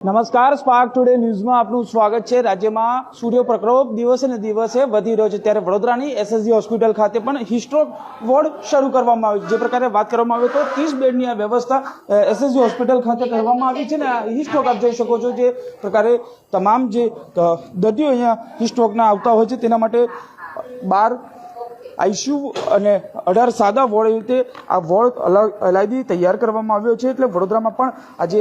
નમસ્કાર spark today ન્યૂઝમાં આપનું સ્વાગત છે. રાજ્યમાં સૂર્ય પ્રકોપ દિવસે ને દિવસે વધી રહ્યો છે. ત્યારે વડોદરાની એસએસજી હોસ્પિટલ ખાતે પણ હિસ્ટ્રોક વોર્ડ શરૂ કરવામાં આવ્યું જે પ્રકારે વાત કરવામાં આવે તો ત્રીસ બેડની આ વ્યવસ્થા એસએસજી હોસ્પિટલ ખાતે કરવામાં આવી છે ને આ હિસ્ટ્રોક આપ જોઈ શકો છો જે પ્રકારે તમામ જે દર્દીઓ અહીંયા હિસ્ટ્રોકના આવતા હોય છે. તેના માટે બાર આઈસીયુ અને અઢાર સાદા વોર્ડ રીતે આ વોર્ડ અલગ અલાયદી તૈયાર કરવામાં આવ્યો છે. એટલે વડોદરામાં પણ આજે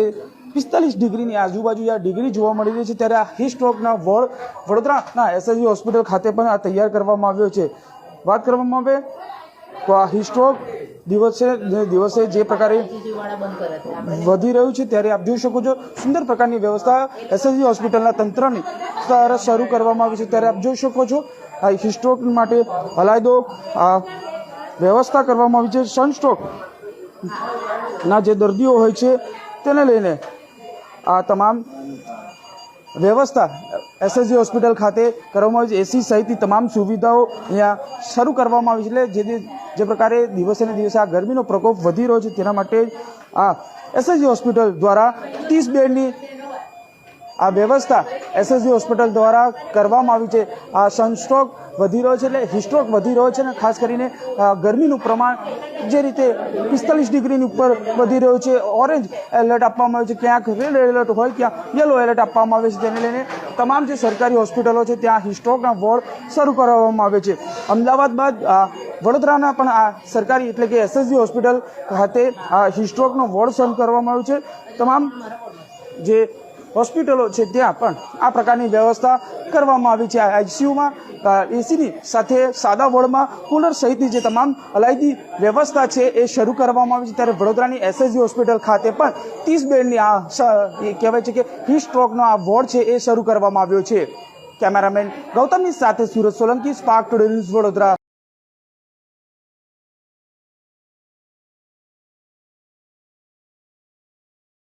પિસ્તાલીસ ડિગ્રીની આજુબાજુ આ ડિગ્રી જોવા મળી રહી છે, ત્યારે આ હિસ્ટ્રોકના વોર્ડ વડોદરાના એસએસજી હોસ્પિટલ ખાતે પણ આ તૈયાર કરવામાં આવ્યો છે. વાત કરવામાં આવે તો આ હિસ્ટ્રોક દિવસે દિવસે જે પ્રકારે વધી રહ્યું છે, ત્યારે આપ જોઈ શકો છો, સુંદર પ્રકારની વ્યવસ્થા એસએસજી હોસ્પિટલના તંત્રની દ્વારા શરૂ કરવામાં આવી છે, ત્યારે આપ જોઈ શકો છો, આ હિસ્ટ્રોક માટે હલાયદો, આ વ્યવસ્થા કરવામાં આવી છે. સનસ્ટ્રોક ના જે દર્દીઓ હોય છે, તેને લઈને આ તમામ વ્યવસ્થા એસએસજી હોસ્પિટલ ખાતે કરવામાં આવી છે. એસી સહિતની તમામ સુવિધાઓ અહીંયા શરૂ કરવામાં આવી છે. એટલે જે જે પ્રકારે દિવસે ને દિવસે આ ગરમીનો પ્રકોપ વધી રહ્યો છે, તેના માટે આ એસએસજી હોસ્પિટલ દ્વારા ત્રીસ બેડની આ વ્યવસ્થા એસએસજી હોસ્પિટલ દ્વારા કરવામાં આવી છે. આ સનસ્ટ્રોક વધી રહ્યો છે એટલે હિસ્ટ્રોક વધી રહ્યો છે અને ખાસ કરીને ગરમીનું પ્રમાણ જે રીતે પિસ્તાલીસ ડિગ્રીની ઉપર વધી રહ્યું છે. ઓરેન્જ એલર્ટ આપવામાં આવ્યું છે. ક્યાંક રેડ એલર્ટ હોય ક્યાં યલો એલર્ટ આપવામાં આવે છે. તેને લઈને તમામ જે સરકારી હોસ્પિટલો છે, ત્યાં હિસ્ટ્રોકના વોર્ડ શરૂ કરવામાં આવે છે. અમદાવાદ બાદ વડોદરાના પણ આ સરકારી એટલે કે એસએસજી હોસ્પિટલ ખાતે આ હિસ્ટ્રોકનો વોર્ડ શરૂ કરવામાં આવ્યો છે. તમામ જે હોસ્પિટલો છે ત્યાં પણ આ પ્રકારની વ્યવસ્થા કરવામાં આવી છે. આઈસીયુમાં એસીની સાથે સાદા વોર્ડમાં કુલર સહિતની જે તમામ અલાયદી વ્યવસ્થા છે એ શરૂ કરવામાં આવી છે. ત્યારે વડોદરાની એસએસજી હોસ્પિટલ ખાતે પણ ત્રીસ બેડની આ કહેવાય છે કે હિટ સ્ટ્રોકનો આ વોર્ડ છે એ શરૂ કરવામાં આવ્યો છે. કેમેરામેન ગૌતમની સાથે Surat Solanki, spark today news Vadodara.